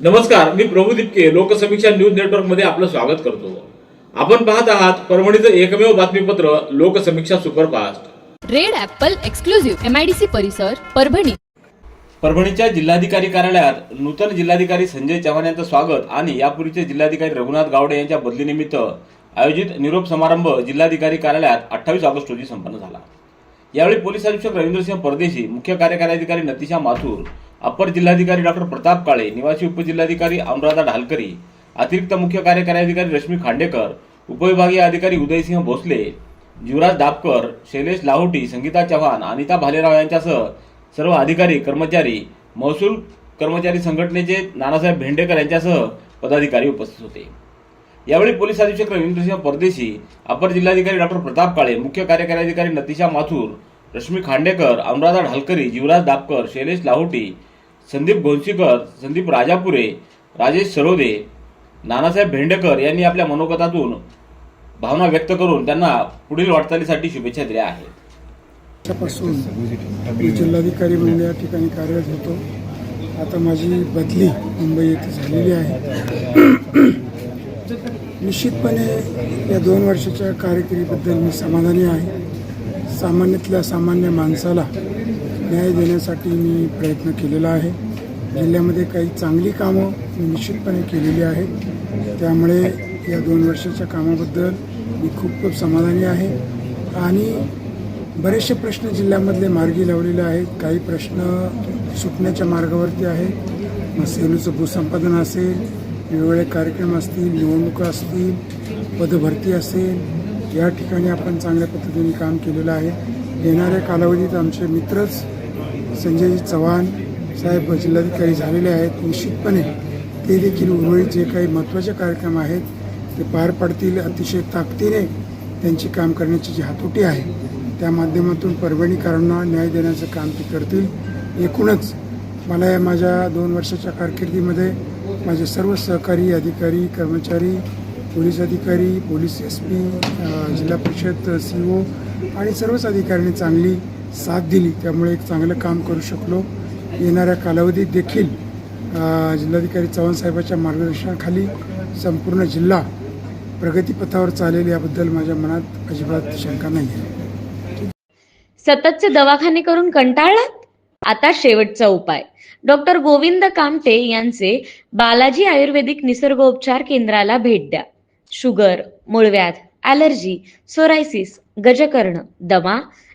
नमस्कार मी प्रभू दिपके लोकसमीक्षा न्यूज नेटवर्कमध्ये आपलं स्वागत करतो. आपण पाहत आहात परभणीचं एकमेव बातमीपत्र Loksamiksha superfast. Red apple exclusive MIDC परिसर परभणी. परभणीच्या जिल्हाधिकारी कार्यालयात नूतन जिल्हाधिकारी संजय चव्हाण यांचं स्वागत आणि यापूर्वीचे जिल्हाधिकारी रघुनाथ गावडे यांच्या बदलीनिमित्त आयोजित निरोप समारंभ जिल्हाधिकारी कार्यालयात अठ्ठावीस ऑगस्ट रोजी संपन्न झाला. यावेळी पोलीस अधीक्षक रवींद्रसिंह परदेशी मुख्य कार्यकारी अधिकारी नतिशा माथूर अप्पर जिल्हाधिकारी डॉक्टर प्रताप काळे निवासी उपजिल्हाधिकारी अमराधा ढालकरी अतिरिक्त मुख्य कार्यकारी अधिकारी रश्मी खांडेकर उपविभागीय अधिकारी उदयसिंह भोसले जीवराज दापकर शैलेश लाहोटी संगीता चव्हाण अनिता भालेराव यांच्यासह सर्व अधिकारी कर्मचारी महसूल कर्मचारी संघटनेचे नानासाहेब भेंडेकर यांच्यासह पदाधिकारी उपस्थित होते. यावेळी पोलीस अधीक्षक रवींद्रसिंह परदेशी अपर जिल्हाधिकारी डॉक्टर प्रताप काळे मुख्य कार्यकारी अधिकारी नतिशा माथूर रश्मी खांडेकर अनुराधा ढालकरी युवराज दापकर शैलेश लाहोटी संदीप घोंसीकर संदीप राजापुरे राजेश सरोदे नानासाहेब भेंडेकर यांनी आपल्या मनोगतातून भावना व्यक्त करून त्यांना पुढील वाटचालीसाठी शुभेच्छा दिल्या आहेत. त्यापासून मी जिल्हाधिकारी म्हणून या ठिकाणी कार्यरत होतो. आता माझी बदली मुंबई येथे झालेली आहे. निश्चितपणे या दोन वर्षाच्या कारकिर्दीबद्दल मी समाधानी आहे. सामान्यातल्या सामान्य माणसाला न्याय देण्यासाठी मी प्रयत्न केलेला आहे. जिल्ह्यामध्ये काही चांगली कामं मी निश्चितपणे केलेली आहेत. त्यामुळे या दोन वर्षाच्या कामाबद्दल मी खूप खूप समाधानी आहे. आणि बरेचसे प्रश्न जिल्ह्यामधले मार्गी लावलेले आहेत. काही प्रश्न सुटण्याच्या मार्गावरती आहेत. मग सेलूचं भूसंपादन असेल वेगवेगळे कार्यक्रम असतील निवडणुका असतील पदभरती असेल या ठिकाणी आपण चांगल्या पद्धतीने काम केलेलं आहे. येणाऱ्या कालावधीत आमचे मित्रच संजय चव्हाण साहेब जिल्हाधिकारी झालेले आहेत. निश्चितपणे ते देखील उर्वरित जे काही महत्त्वाचे कार्यक्रम आहेत ते पार पडतील. अतिशय ताकदीने त्यांची काम करण्याची जी हातोटी आहे त्या माध्यमातून परभणीकरांना न्याय देण्याचं काम ते करतील. एकूणच मला या माझ्या दोन वर्षाच्या कारकिर्दीमध्ये माझे सर्व सहकारी अधिकारी कर्मचारी पोलीस अधिकारी पोलीस एस पी जिल्हा परिषद सी ओ आणि सर्वच अधिकाऱ्यांनी चांगली साथ दिली. त्यामुळे एक चांगलं काम करू शकलो. येणाऱ्या कालावधीत देखील जिल्हाधिकारी चव्हाण साहेबांच्या मार्गदर्शनाखाली संपूर्ण जिल्हा प्रगतीपथावर चालेल याबद्दल माझ्या मनात अजिबात शंका नाही. आहे सततचे दवाखाने करून कंटाळलात? आता शेवटचा उपाय. डॉक्टर गोविंद कामटे यांचे बालाजी आयुर्वेदिक निसर्गोपचार केंद्राला भेट द्या. शुगर मूळव्याध ॲलर्जी सोरायसिस गजकर्ण दमा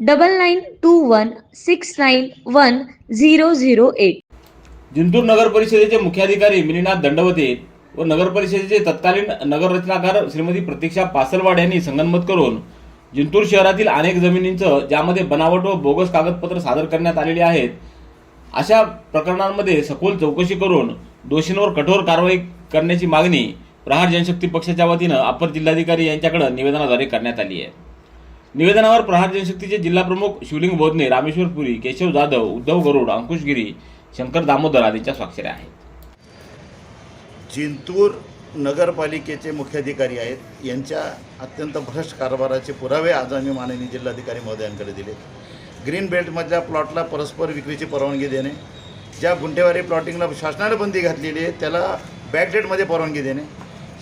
double nine two one six nine one zero zero eight Jintur नगर परिषदेचे मुख्याधिकारी मिनीनाथ दंडवते व नगर परिषदेचे तत्कालीन नगररचनाकार श्रीमती प्रतीक्षा पासलवाड यांनी संगनमत करून जिंतूर शहरातील अनेक जमिनींचं ज्यामध्ये बनावट व बोगस कागदपत्र सादर करण्यात आलेली आहेत अशा प्रकरणांमध्ये सखोल चौकशी करून दोषींवर कठोर कारवाई करण्याची मागणी प्रहार जनशक्ती पक्षाच्या वतीनं अपर जिल्हाधिकारी यांच्याकडे निवेदनाद्वारे करण्यात आली आहे. निवेदनावर प्रहार जनशक्तीचे जिल्हाप्रमुख शिवलिंग बोधने रामेश्वर पुरी केशव जाधव उद्धव गरुड अंकुश गिरी शंकर दामोदर आदींच्या स्वाक्षऱ्या आहेत. जिंतूर नगरपालिकेचे मुख्याधिकारी आहेत. यांच्या अत्यंत भ्रष्ट कारभाराचे पुरावे आज आम्ही माननीय जिल्हाधिकारी महोदयांकडे दिले. ग्रीन बेल्टमधल्या प्लॉटला परस्पर विक्रीची परवानगी देणे ज्या गुंठेवारी प्लॉटिंगला शासनाने बंदी घातलेली आहे त्याला बॅकडेटमध्ये परवानगी देणे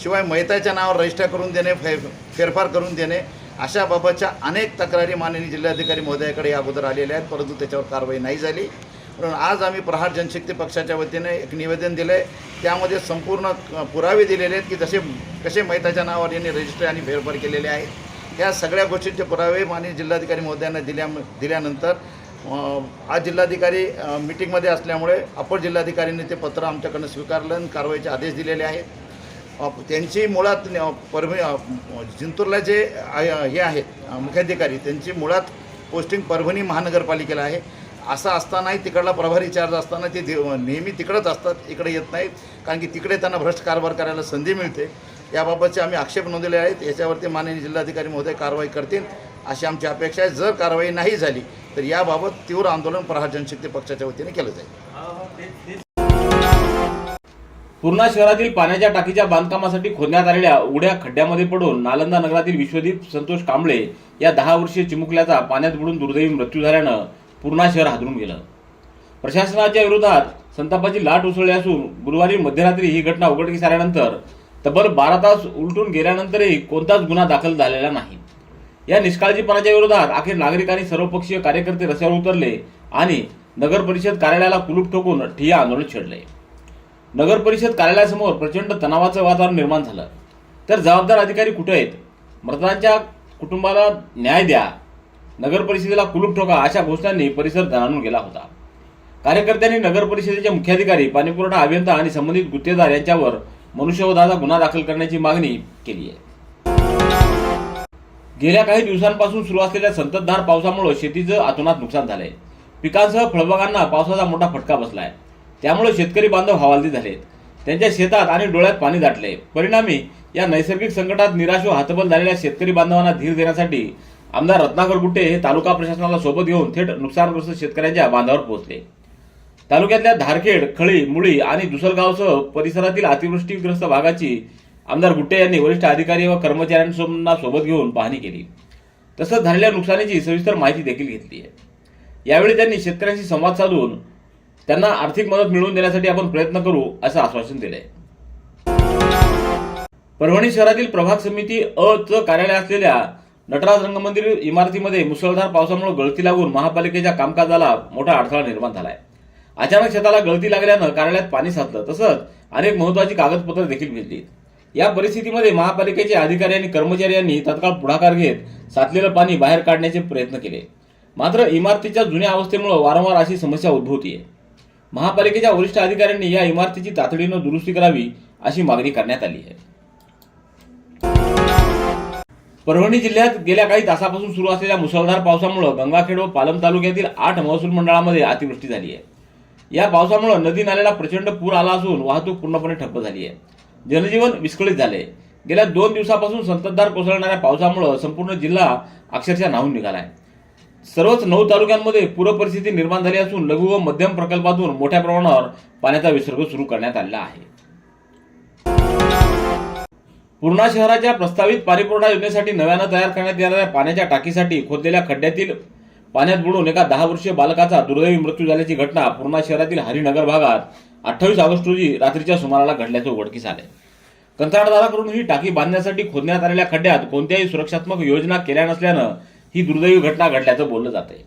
शिवाय मैताच्या नावावर रजिस्टर करून देणे फे फेरफार करून देणे अशा बाबतच्या अनेक तक्रारी माननीय जिल्हाधिकारी महोदयाकडे या अगोदर आलेल्या आहेत परंतु त्याच्यावर कारवाई नाही झाली. म्हणून आज आम्ही प्रहार जनशक्ती पक्षाच्या वतीने एक निवेदन दिलं आहे त्यामध्ये संपूर्ण पुरावे दिलेले आहेत की जसे कसे मैताच्या नावावर यांनी रजिस्टर आणि फेरफार केलेले आहेत. या सगळ्या गोष्टींचे पुरावे माननीय जिल्हाधिकारी महोदयांना दिल्या दिल्यानंतर आज जिल्हाधिकारी मिटिंगमध्ये असल्यामुळे अपर जिल्हाधिकाऱ्यांनी ते पत्र आमच्याकडनं स्वीकारलं आणि कारवाईचे आदेश दिलेले आहेत. त्यांची मुळात न- परभणी जिंतूरला जे आहे- हे आहेत मुख्याधिकारी त्यांची मुळात पोस्टिंग परभणी महानगरपालिकेला आहे. असं असतानाही तिकडला प्रभारी चार्ज असताना ते दे- नेहमी तिकडंच असतात इकडे येत नाहीत. कारण की तिकडे त्यांना भ्रष्ट कारभार करायला संधी मिळते. याबाबतचे आम्ही आक्षेप नोंदवले आहेत. याच्यावरती माननीय जिल्हाधिकारी महोदय कारवाई करतील अशी आमची अपेक्षा आहे. जर कारवाई नाही झाली तर याबाबत तीव्र आंदोलन प्रहार जनशक्ती पक्षाच्या वतीने केलं जाईल. पूर्णा शहरातील पाण्याच्या टाकीच्या बांधकामासाठी खोदण्यात आलेल्या उघड्या खड्ड्यामध्ये पडून नालंदा नगरातील विश्वदीप संतोष कांबळे या दहा वर्षीय चिमुकल्याचा पाण्यात बुडून दुर्दैवी मृत्यू झाल्यानं पूर्णा शहर हादरून गेलं. प्रशासनाच्या विरोधात संतापाची लाट उसळली असून गुरुवारी मध्यरात्री ही घटना उघडकीस आल्यानंतर तब्बल बारा तास उलटून गेल्यानंतरही कोणताच गुन्हा दाखल झालेला नाही. या निष्काळजीपणाच्या विरोधात अखेर नागरिकांनी सर्वपक्षीय कार्यकर्ते रस्त्यावर उतरले आणि नगर परिषद कार्यालयाला कुलूप ठोकून ठिय्या आंदोलन छेडले. नगर परिषद कार्यालयासमोर प्रचंड तणावाचं वातावरण निर्माण झालं. तर जबाबदार अधिकारी कुठे आहेत? मृतांच्या कुटुंबाला न्याय द्या. नगर परिषदेला कुलूप ठोका अशा घोषणांनी परिसर धनानून गेला होता. कार्यकर्त्यांनी नगर परिषदेचे मुख्याधिकारी पाणीपुरवठा अभियंता आणि संबंधित गुत्तेदार यांच्यावर मनुष्यवधाचा गुन्हा दाखल करण्याची मागणी केली आहे. गेल्या काही दिवसांपासून सुरू असलेल्या संततधार पावसामुळे शेतीचं अतोनात नुकसान झालंय. पिकांसह फळबागांना पावसाचा मोठा फटका बसला आहे त्यामुळे शेतकरी बांधव हवालदिल झालेत. त्यांच्या शेतात आणि डोळ्यात पाणी दाटले. परिणामी या नैसर्गिक संकटात निराश व हातबल झालेल्या शेतकरी बांधवांना धीर देण्यासाठी आमदार रत्नाकर गुट्टे हे तालुका प्रशासनाला सोबत घेऊन थेट नुकसानग्रस्त शेतकऱ्यांच्या बांधावर पोहोचले. तालुक्यातल्या धारखेड खळी मुळी आणि दुसरगावसह परिसरातील अतिवृष्टीग्रस्त भागाची आमदार गुट्टे यांनी वरिष्ठ अधिकारी व कर्मचाऱ्यांना सोबत घेऊन पाहणी केली. तसंच झालेल्या नुकसानीची सविस्तर माहिती देखील घेतली आहे. यावेळी त्यांनी शेतकऱ्यांशी संवाद साधून त्यांना आर्थिक मदत मिळवून देण्यासाठी आपण प्रयत्न करू असं आश्वासन दिलंय. परभणी शहरातील प्रभाग समिती अ च कार्यालय असलेल्या नटराज रंगमंदिर इमारतीमध्ये मुसळधार पावसामुळे गळती लागून महापालिकेच्या कामकाजाला मोठा अडथळा निर्माण झालाय. अचानक शेताला गळती लागल्यानं कार्यालयात पाणी साचलं तसंच अनेक महत्वाची कागदपत्र देखील भिजली या परिस्थितीमध्ये महापालिकेचे अधिकारी आणि कर्मचारी यांनी तत्काळ पुढाकार घेत साचलेलं पाणी बाहेर काढण्याचे प्रयत्न केले. मात्र इमारतीच्या जुन्या अवस्थेमुळे वारंवार अशी समस्या उद्भवतीये. महापालिकेच्या वरिष्ठ अधिकाऱ्यांनी या इमारतीची तातडीनं दुरुस्ती करावी अशी मागणी करण्यात आली आहे. परभणी जिल्ह्यात गेल्या काही तासापासून सुरू असलेल्या मुसळधार पावसामुळे गंगाखेड व पालम तालुक्यातील आठ महसूल मंडळामध्ये अतिवृष्टी झाली आहे. या पावसामुळे नदी नाल्याला प्रचंड पूर आला असून वाहतूक पूर्णपणे ठप्प झाली आहे. जनजीवन विस्कळीत झाले गेल्या दोन दिवसापासून संततधार कोसळणाऱ्या पावसामुळे संपूर्ण जिल्हा अक्षरशः न्हावून निघालाय सर्वच नऊ तालुक्यांमध्ये पूरपरिस्थिती निर्माण झाली असून लघु व मध्यम प्रकल्पातून मोठ्या प्रमाणावर पाण्याचा विसर्ग सुरू करण्यात आलेला आहे. पूर्णा शहराच्या प्रस्तावित पाणीपुरवठा योजनेसाठी नव्यानं तयार करण्यात येणाऱ्या पाण्याच्या टाकीसाठी खोदलेल्या खड्ड्यातील पाण्यात बुडून एका दहा वर्षीय बालकाचा दुर्दैवी मृत्यू झाल्याची घटना पूर्णा शहरातील हरिनगर भागात अठ्ठावीस ऑगस्ट रोजी रात्रीच्या सुमाराला घडल्याचं उघडकीस आले कंत्राटदाराकडून ही टाकी बांधण्यासाठी खोदण्यात आलेल्या खड्ड्यात कोणत्याही सुरक्षात्मक योजना केल्या नसल्यानं ही दुर्दैवी घटना घडल्याचं बोललं जात आहे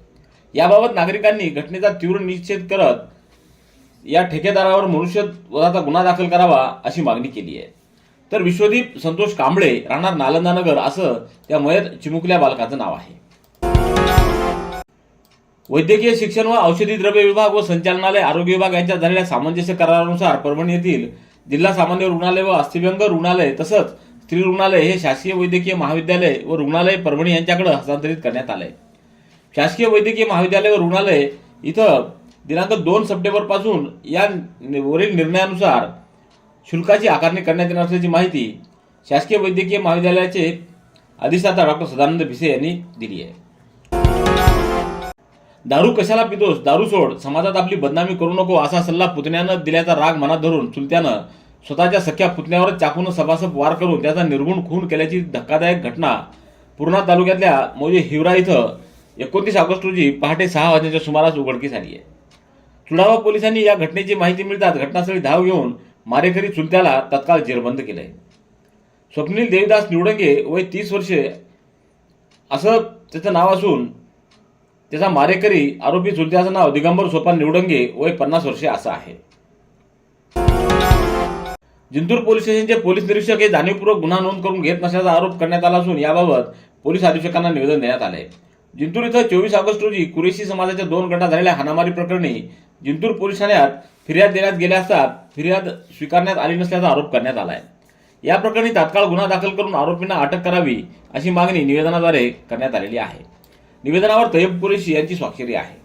याबाबत नागरिकांनी घटनेचा तीव्र निषेध करत या ठेकेदारावर मनुष्यवधाचा गुन्हा दाखल करावा अशी मागणी केली आहे. तर विश्वदीप संतोष कांबळे राहणार नालंदा नगर असं त्या मयत चिमुकल्या बालकाचं नाव आहे. वैद्यकीय शिक्षण व औषधी द्रव्य विभाग व संचालनालय आरोग्य विभाग यांच्या झालेल्या सामंजस्य करारानुसार परभणी येथील जिल्हा सामान्य रुग्णालय व अस्थिव्यंग रुग्णालय तसंच स्त्री रुग्णालय हे शासकीय वैद्यकीय महाविद्यालय व रुग्णालय परभणी यांच्याकडे हस्तांतरित करण्यात आलंय. शासकीय वैद्यकीय महाविद्यालय व रुग्णालय इथं दिनांक दोन सप्टेंबरपासून या वरील निर्णयानुसार शुल्काची आकारणी करण्यात येणार असल्याची माहिती शासकीय वैद्यकीय महाविद्यालयाचे अधिष्ठाता डॉक्टर सदानंद भिसे यांनी दिली आहे. दारू कशाला पितोस? दारू सोड. समाजात आपली बदनामी करू नको असा सल्ला पुतण्यानं दिल्याचा राग मनात धरून चुलत्यानं स्वतःच्या सख्या पुतण्यावर चाकून सभासप वार करून त्याचा निर्गुण खून केल्याची धक्कादायक घटना पूर्णा तालुक्यातल्या मोजे हिवरा इथं एकोणतीस ऑगस्ट रोजी पहाटे सहा वाजण्याच्या सुमारास उघडकीस आली आहे. चुडावा पोलिसांनी या घटनेची माहिती मिळताच घटनास्थळी धाव घेऊन मारेकरी चुलत्याला तत्काळ जेरबंद केलंय. स्वप्नील देवदास निवडंगे वय तीस वर्षे असं त्याचं नाव असून त्याचा मारेकरी आरोपी चुलत्याचं नाव दिगंबर सोपान निवडंगे वय पन्नास वर्षे असं आहे. जिंतूर पोलीस स्टेशनचे पोलीस निरीक्षक हे जाणीवपूर्वक गुन्हा नोंद करून घेत नसल्याचा आरोप करण्यात आला असून याबाबत पोलीस अधीक्षकांना निवेदन देण्यात आले. जिंतूर इथं चोवीस ऑगस्ट रोजी कुरेशी समाजाच्या दोन गटात झालेल्या हाणामारी प्रकरणी जिंतूर पोलीस ठाण्यात फिर्याद देण्यात गेल्या असता फिर्याद स्वीकारण्यात आली नसल्याचा आरोप करण्यात आला आहे या प्रकरणी तात्काळ गुन्हा दाखल करून आरोपींना अटक करावी अशी मागणी निवेदनाद्वारे करण्यात आलेली आहे. निवेदनावर तय्यब कुरेशी यांची स्वाक्षरी आहे.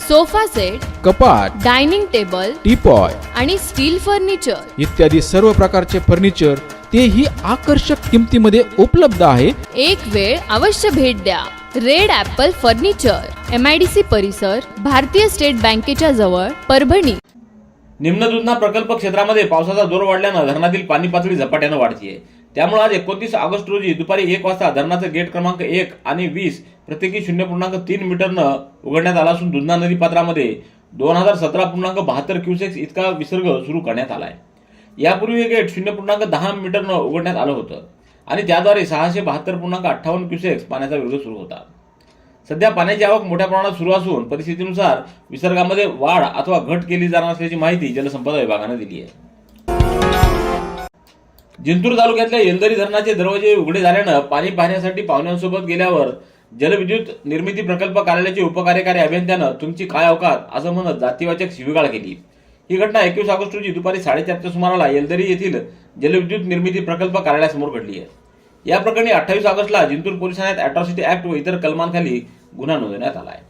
sofa set कपाट डायनिंग टेबल टीपॉय आणि स्टील फर्निचर. इत्यादी सर्व प्रकारचे फर्निचर तेही आकर्षक किमतीमध्ये उपलब्ध आहे. एक वेळ अवश्य भेट द्या. Red apple furniture M I D C परिसर भारतीय स्टेट बँकेच्या जवळ परभणी. निम्न दुधना प्रकल्प क्षेत्रामध्ये पावसाचा जोर वाढल्यानं धरणातील पाणी पातळी झपाट्यानं वाढतीये. त्यामुळे आज एकोणतीस ऑगस्ट रोजी दुपारी एक वाजता धरणाचं गेट क्रमांक एक आणि वीस प्रत्येकी शून्य पूर्णांक तीन मीटरनं उघडण्यात आला असून दुधना नदी पात्रामध्ये दोन हजार सतरा पूर्णांक बहात्तर क्युसेक्स इतका विसर्ग सुरू करण्यात आला आहे यापूर्वी हे गेट शून्य पूर्णांक दहा मीटरनं उघडण्यात आलं होतं आणि त्याद्वारे सहाशे बहात्तर पूर्णांक अठ्ठावन्न क्युसेक्स पाण्याचा विरोध सुरू होता. सध्या पाण्याची आवक मोठ्या प्रमाणात सुरू असून परिस्थितीनुसार विसर्गामध्ये वाढ अथवा घट केली जाणार असल्याची माहिती जलसंपदा विभागानं दिली आहे. जिंतूर तालुक्यातल्या येलदरी धरणाचे दरवाजे उघडे झाल्यानं पाणी पाहण्यासाठी पाहुण्यांसोबत गेल्यावर जलविद्युत निर्मिती प्रकल्प कार्यालयाचे उपकार्यकारी अभियंत्यानं तुमची काय अवकात असं म्हणत जातीवाचक शिवीगाळ केली. ही घटना एकवीस ऑगस्ट रोजी दुपारी साडेचारच्या सुमाराला येलदरी येथील जलविद्युत निर्मिती प्रकल्प कार्यालयासमोर घडली आहे. या प्रकरणी अठ्ठावीस ऑगस्टला जिंतूर पोलीस ठाण्यात अॅट्रॉसिटी ऍक्ट व इतर कलमांखाली गुन्हा नोंदवण्यात आला आहे.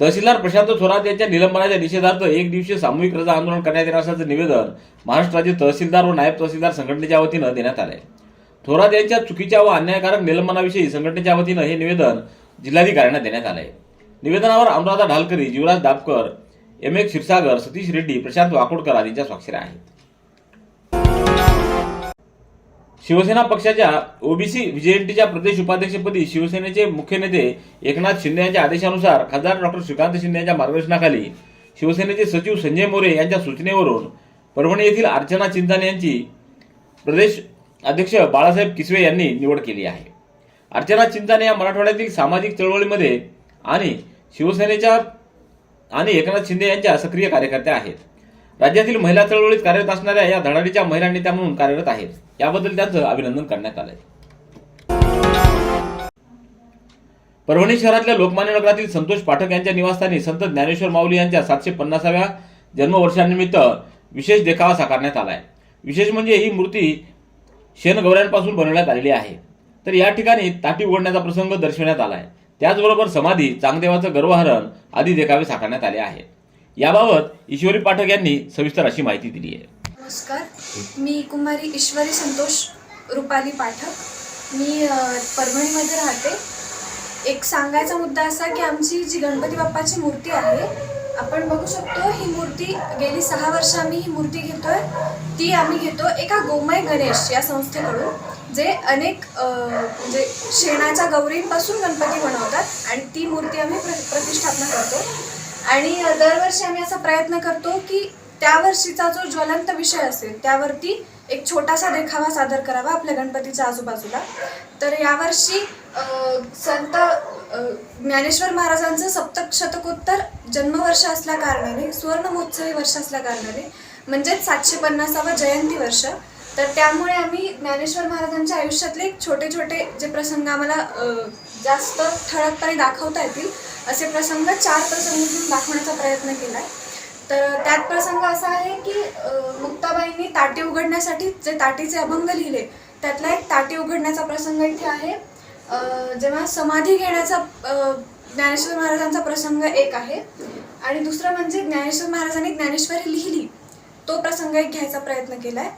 तहसीलदार प्रशांत थोरात यांच्या निलंबनाच्या निषेधार्थ एक दिवसीय सामूहिक रजा आंदोलन करण्यात येणार असल्याचं निवेदन महाराष्ट्र राज्य तहसीलदार व नायब तहसीलदार संघटनेच्या वतीनं देण्यात आलंय. थोरात यांच्या चुकीच्या व अन्यायकारक निलंबनाविषयी संघटनेच्या वतीनं हे निवेदन जिल्हाधिकाऱ्यांना देण्यात आलंय. निवेदनावर अनुराधा ढालकरी जीवराज दापकर एम ए क्षीरसागर सतीश रेड्डी प्रशांत वाकोडकर आदींच्या स्वाक्षऱ्या आहेत. शिवसेना पक्षाच्या ओबीसी व्हीजेएनटीच्या प्रदेश उपाध्यक्षपदी शिवसेनेचे मुख्य नेते एकनाथ शिंदे यांच्या आदेशानुसार खासदार डॉक्टर श्रीकांत शिंदे यांच्या मार्गदर्शनाखाली शिवसेनेचे सचिव संजय मोरे यांच्या सूचनेवरून परभणी येथील अर्चना चिंताने यांची प्रदेश अध्यक्ष बाळासाहेब किसवे यांनी निवड केली आहे. अर्चना चिंताने या मराठवाड्यातील सामाजिक चळवळीमध्ये आणि शिवसेनेच्या आणि एकनाथ शिंदे यांच्या सक्रिय कार्यकर्त्या आहेत. राज्यातील महिला चळवळीत कार्यरत असणाऱ्या या धडाडीच्या महिला नेत्या म्हणून कार्यरत आहेत. याबद्दल त्यांचं अभिनंदन करण्यात आलंय. परभणी शहरातल्या लोकमान्य नगरातील संतोष पाठक यांच्या निवासस्थानी संत ज्ञानेश्वर माऊली यांच्या सातशे पन्नासाव्या जन्मवर्षानिमित्त विशेष देखावा साकारण्यात आलाय. विशेष म्हणजे ही मूर्ती शेणगौऱ्यांपासून बनवण्यात आलेली आहे. तर या ठिकाणी ताटी उघडण्याचा प्रसंग दर्शवण्यात आलाय. त्याचबरोबर समाधी चांगदेवाचं गर्वहरण आदी देखावे साकारण्यात आले आहेत. याबाबत ईश्वरी पाठक यांनी सविस्तर अशी माहिती दिली आहे. नमस्कार. मी कुमारी ईश्वरी संतोष रुपाली पाठक. मी परभणीमध्ये राहते. एक सांगायचा मुद्दा असा की आमची जी गणपती बाप्पाची मूर्ती आहे आपण बघू शकतो ही मूर्ती गेली सहा वर्ष आम्ही ही मूर्ती घेतोय. ती आम्ही घेतो एका गोमय गणेश या संस्थेकडून जे अनेक म्हणजे शेणाच्या गौरींपासून गणपती बनवतात आणि ती मूर्ती आम्ही प्र प्रतिष्ठापना करतो. आणि दरवर्षी आम्ही असा प्रयत्न करतो की त्या वर्षीचा जो ज्वलंत विषय असेल त्यावरती एक छोटासा देखावा सादर करावा आपल्या गणपतीच्या आजूबाजूला. तर यावर्षी संत ज्ञानेश्वर महाराजांचं सप्तक शतकोत्तर जन्मवर्ष असल्या कारणाने सुवर्ण महोत्सवी वर्ष असल्या कारणाने म्हणजेच सातशे पन्नासावं जयंती वर्ष तर त्यामुळे आम्ही ज्ञानेश्वर महाराजांच्या आयुष्यातले छोटे छोटे जे प्रसंग आम्हाला जास्त ठळकपणे दाखवता येतील असे प्रसंग चार प्रसंग घेऊन दाखवण्याचा प्रयत्न केला आहे तर त्यात प्रसंग असा आहे की मुक्ताबाईंनी ताटी उघडण्यासाठी जे ताटीचे अभंग लिहिले त्यातला एक ताटी उघडण्याचा प्रसंग इथे आहे. जेव्हा समाधी घेण्याचा ज्ञानेश्वर महाराजांचा प्रसंग एक आहे. आणि दुसरं म्हणजे ज्ञानेश्वर महाराजांनी ज्ञानेश्वरी लिहिली तो प्रसंग एक घ्यायचा प्रयत्न केला आहे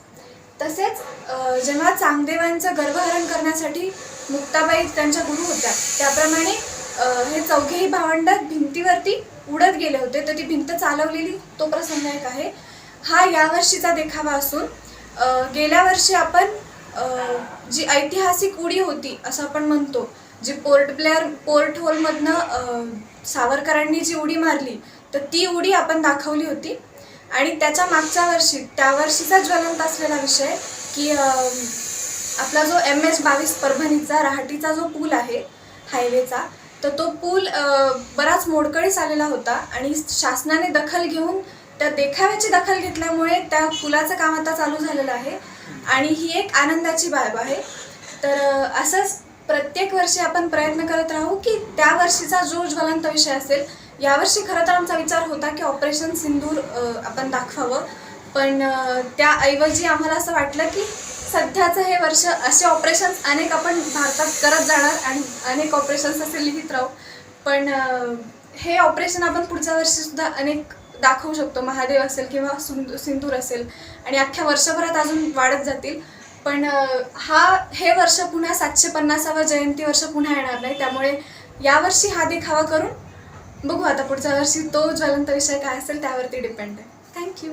तसेच जेव्हा चांगदेवांचं गर्भहरण करण्यासाठी मुक्ताबाई त्यांच्या गुरु होत्या त्याप्रमाणे हे चौघेही भावंड भिंतीवरती उडत गेले होते. तर ती भिंत चालवलेली तो प्रसंग एक आहे. हा यावर्षीचा देखावा असून गेल्या वर्षी आपण जी ऐतिहासिक उडी होती असं आपण म्हणतो जी पोर्ट ब्लेअर पोर्ट होलमधनं सावरकरांनी जी उडी मारली तर ती उडी आपण दाखवली होती. आणि त्याच्या मागच्या वर्षी त्या वर्षीचा ज्वलंत असलेला विषय की आपला जो एम एच बावीस परभणीचा रहाटीचा जो पूल आहे हायवेचा तर तो पूल बराच मोडकळीस आलेला होता आणि शासनाने दखल घेऊन त्या देखाव्याची दखल घेतल्यामुळे त्या पुलाचं काम आता चालू झालेलं आहे आणि ही एक आनंदाची बाब आहे. तर असंच प्रत्येक वर्षी आपण प्रयत्न करत राहू की त्या वर्षीचा जो ज्वलंत विषय असेल यावर्षी खरं तर आमचा विचार होता की ऑपरेशन सिंदूर आपण दाखवावं. पण त्याऐवजी आम्हाला असं वाटलं की सध्याचं हे वर्ष असे ऑपरेशन्स अनेक आपण भारतात करत जाणार आणि अनेक ऑपरेशन्स असे लिहित राहू. पण हे ऑपरेशन आपण पुढच्या वर्षीसुद्धा अनेक दाखवू शकतो. महादेव असेल किंवा सुंद- सिंदूर असेल आणि अख्ख्या वर्षभरात अजून वाढत जातील. पण हा हे वर्ष पुन्हा सातशे पन्नासावा जयंती वर्ष पुन्हा येणार नाही. त्यामुळे यावर्षी हा देखावा करून बघू आता पुढच्या वर्षी तो ज्वलंत विषय काय असेल त्यावरती डिपेंड आहे. Thank you